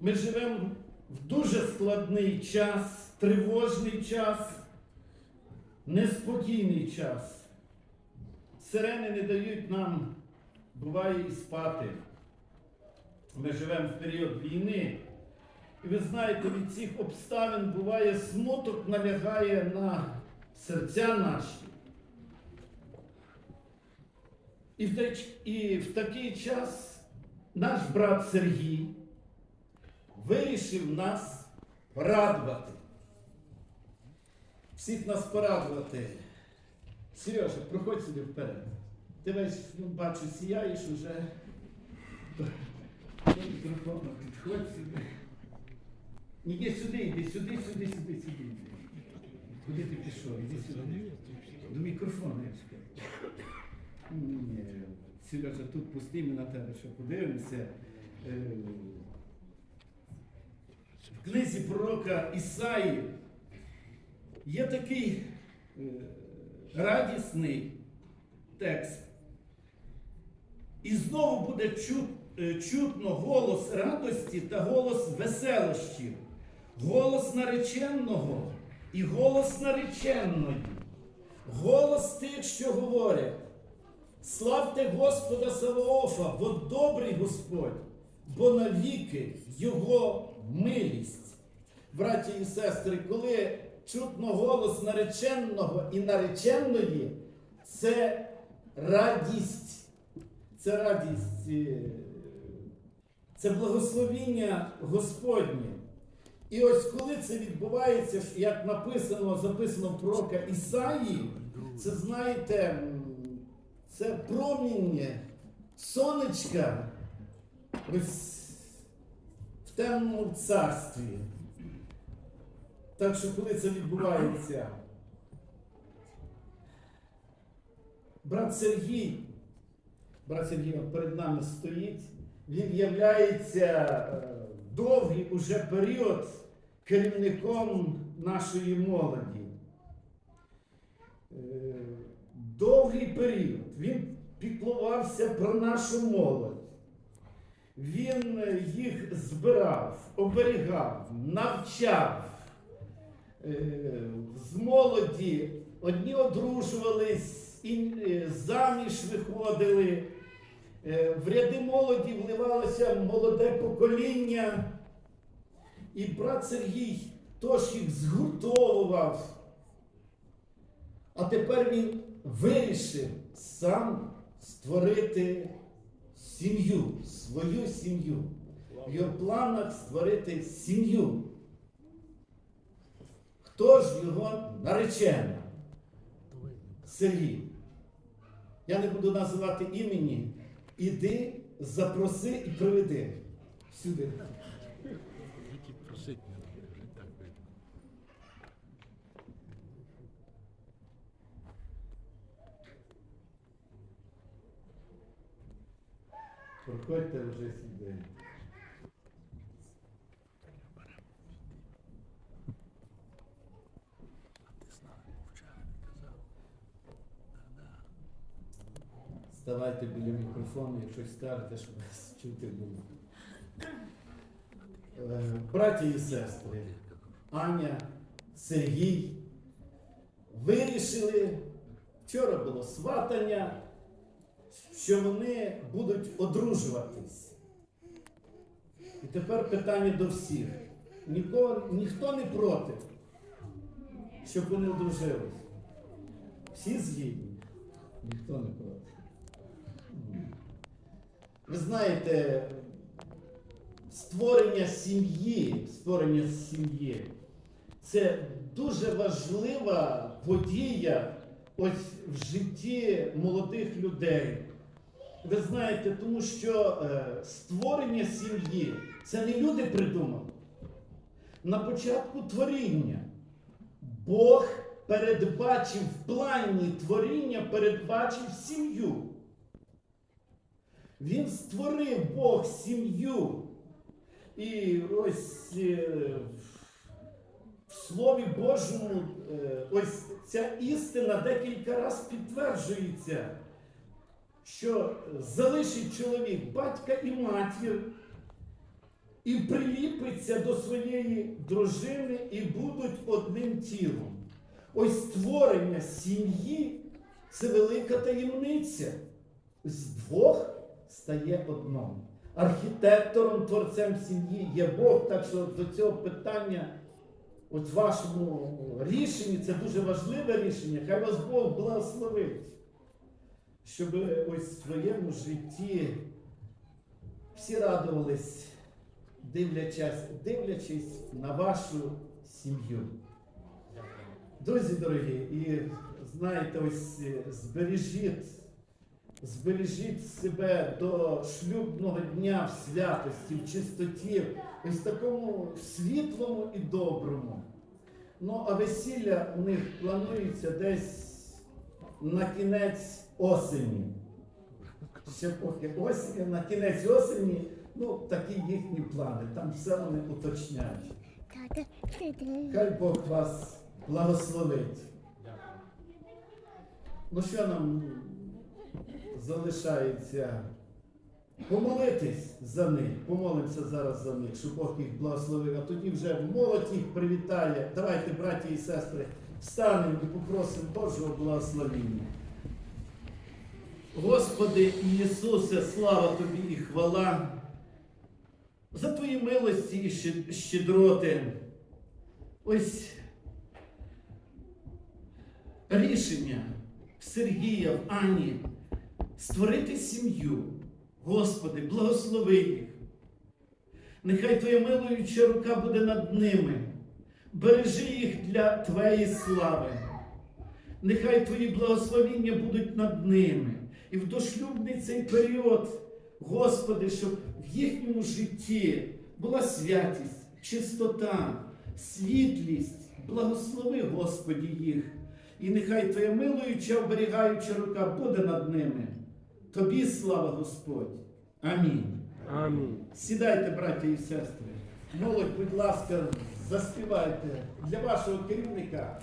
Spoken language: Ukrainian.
Ми живемо в дуже складний час, тривожний час, неспокійний час. Сирени не дають нам, буває, і спати. Ми живемо в період війни. І ви знаєте, від цих обставин буває смуток налягає на серця наші. І в, і в такий час наш брат Сергій вирішив нас порадувати. Всіх нас порадувати. Сережа, проходь сюди вперед. Ти весь ну, бачу, сіяєш уже. Мікрофону підходь сюди. Іди сюди, іди сюди, сюди, сюди, сюди. Куди ти пішов? Іди сюди. До мікрофону. Ні, Сережа, тут пусти ми на тебе, що подивимося. Книзі пророка Ісаї є такий е, радісний текст. І знову буде е, чутно голос радості та голос веселощів, голос нареченого і голос нареченої, голос тих, що говорять. Славте Господа Саваофа, бо добрий Господь, бо навіки Його милість. Браті і сестри, коли чутно голос нареченого і нареченої, це радість. Це радість, е, це благословіння Господнє. І ось коли це відбувається, як написано, записано в пророка Ісаї, це знаєте, це проміння сонечка ось в темному царстві. Так що, коли це відбувається, брат Сергій, брат Сергій перед нами стоїть, він являється е, довгий уже період керівником нашої молоді. Е, Довгий період він піклувався про нашу молодь. Він е, їх збирав, оберігав, навчав. Е, З молоді одні одружувались, е, заміж виходили. Е, В ряди молоді вливалося молоде покоління. І брат Сергій тож їх згуртовував. А тепер він вирішив сам створити сім'ю, свою сім'ю. В його планах створити сім'ю. Хто ж його наречена? Сергій. Я не буду називати імені. Іди, запроси і приведи сюди. Проходьте вже сюди. А ти знав, вчора казав. Да-да. Ставайте біля мікрофону і щось скажете, щоб вас чути було. Е, Браті і сестри, Аня, Сергій вирішили, вчора було сватання, що вони будуть одружуватись. І тепер питання до всіх. Нікого, ніхто не проти, щоб вони одружились. Всі згідні? Ніхто не проти. Ви знаєте, створення сім'ї, створення сім'ї це дуже важлива подія ось в житті молодих людей. Ви знаєте, тому що е, створення сім'ї це не люди придумали. На початку творіння Бог передбачив в плані творіння, передбачив сім'ю. Він створив Бог сім'ю. І ось е, в Слові Божому е, ось ця істина декілька разів підтверджується, що залишить чоловік батька і матір і приліпиться до своєї дружини і будуть одним тілом. Ось створення сім'ї це велика таємниця. З двох стає одним. Архітектором, творцем сім'ї є Бог, так що до цього питання, от в вашому рішенні, це дуже важливе рішення. Хай вас Бог благословить, щоб ось в своєму житті всі радувались, дивлячись, дивлячись на вашу сім'ю. Друзі дорогі, і знаєте, ось е, збережіть, збережіть себе до шлюбного дня в святості, в чистоті, ось такому світлому і доброму. Ну, а весілля у них планується десь на кінець осені. Ще поки осені, на кінець осені, ну, такі їхні плани. Там все вони уточняють. Хай Бог вас благословить. Ну що нам залишається? Помолитись за них. Помолимося зараз за них, щоб Бог їх благословив. А тоді вже молодь їх привітає. Давайте, браті і сестри, встанемо і попросимо Божого благословення. Господи Ісусе, слава Тобі і хвала за Твої милості і щедроти. Ось рішення Сергія, в Ані створити сім'ю. Господи, благослови їх. Нехай Твоя милуюча рука буде над ними. Бережи їх для Твоєї слави. Нехай Твої благословіння будуть над ними. І в дошлюбний цей період, Господи, щоб в їхньому житті була святість, чистота, світлість. Благослови, Господі, їх. І нехай Твоя милуюча, оберігаюча рука буде над ними. Тобі слава Господь. Амінь. Амінь. Сідайте, браття і сестри. Молодь, будь ласка, заспівайте для вашого керівника